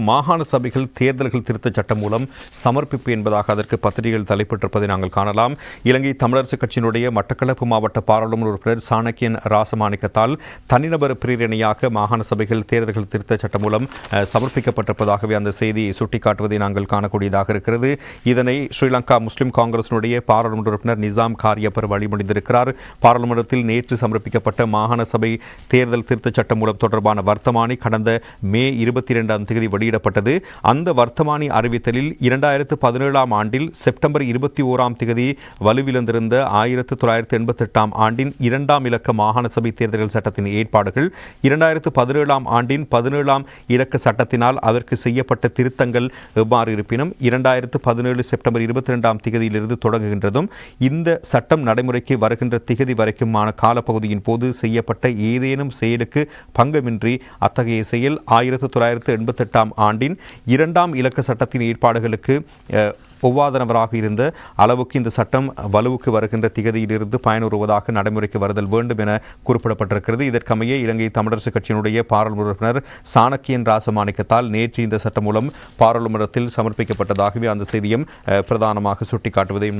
மாகாண சபைகள் தேர்தல்கள் திருத்தச் சட்டம் மூலம் சமர்ப்பிப்பு என்பதாக அதற்கு பத்திரிகைகள் தலைப்பட்டிருப்பதை நாங்கள் காணலாம். இலங்கை தமிழரசுக் கட்சியினுடைய மட்டக்களப்பு மாவட்ட பாராளுமன்ற உறுப்பினர் சாணக்கியன் ராசமாணிக்கத்தால் தனிநபர் பிரேரணையாக மாகாண சபைகள் தேர்தல்கள் திருத்தச் சட்டம் மூலம் சமர்ப்பிக்கப்பட்டிருப்பதாகவே அந்த செய்தி சுட்டிக்காட்டுவதை நாங்கள் காணக்கூடியதாக இருக்கிறது. இதனை ஸ்ரீலங்கா முஸ்லிம் காங்கிரசினுடைய பாராளுமன்ற உறுப்பினர் நிசாம் காரியப்பர் வழிமொழிந்திருக்கிறார். பாராளுமன்றத்தில் நேற்று சமர்ப்பிக்கப்பட்ட மாகாண சபை தேர்தல் திருத்தச் சட்டம் மூலம் தொடர்பான வர்த்தமானி கடந்த மே இருபத்தி இரண்டாம் தேதி வெளியிடப்பட்டது. அந்த வர்த்தமானி அறிவித்தலில் இரண்டாயிரத்து பதினேழாம் ஆண்டில் செப்டம்பர் இருபத்தி ஓராம் தேதி வலுவிழந்திருந்த ஆயிரத்து தொள்ளாயிரத்து எண்பத்தெட்டாம் ஆண்டின் இரண்டாம் இலக்க மாகாண சபை தேர்தல்கள் சட்டத்தின் ஏற்பாடுகள் இரண்டாயிரத்து பதினேழாம் ஆண்டின் பதினேழாம் இலக்க சட்டத்தினால் அதற்கு செய்யப்பட்ட திருத்தங்கள் எவ்வாறு இருப்பினும் இரண்டாயிரத்து பதினேழு செப்டம்பர் இருபத்தி ரெண்டாம் திகதியிலிருந்து தொடங்குகின்றதும் இந்த சட்டம் நடைமுறைக்கு வருகின்ற திகதி வரைக்குமான காலப்பகுதியின் போது செய்யப்பட்ட ஏதேனும் செயலுக்கு பங்கமின்றி அத்தகைய செயல் ஆயிரத்து தொள்ளாயிரத்து எண்பத்தெட்டாம் ஆண்டின் இரண்டாம் இலக்க சட்டத்தின் ஏற்பாடுகளுக்கு ஒவ்வாதனவராக இருந்த அளவுக்கு இந்த சட்டம் வலுவுக்கு வருகின்ற திகதியிலிருந்து பயனுறுவதாக நடைமுறைக்கு வருதல் வேண்டும் என குறிப்பிடப்பட்டிருக்கிறது. இதற்கமைய இலங்கை தமிழரசுக் கட்சியினுடைய பாராளுமன்ற உறுப்பினர் சாணக்கியன் ராசமாணிக்கத்தால் நேற்று இந்த சட்டம் மூலம் பாராளுமன்றத்தில் சமர்ப்பிக்கப்பட்டதாகவே அந்த செய்தியும் பிரதானமாக சுட்டிக்காட்டுவதையும்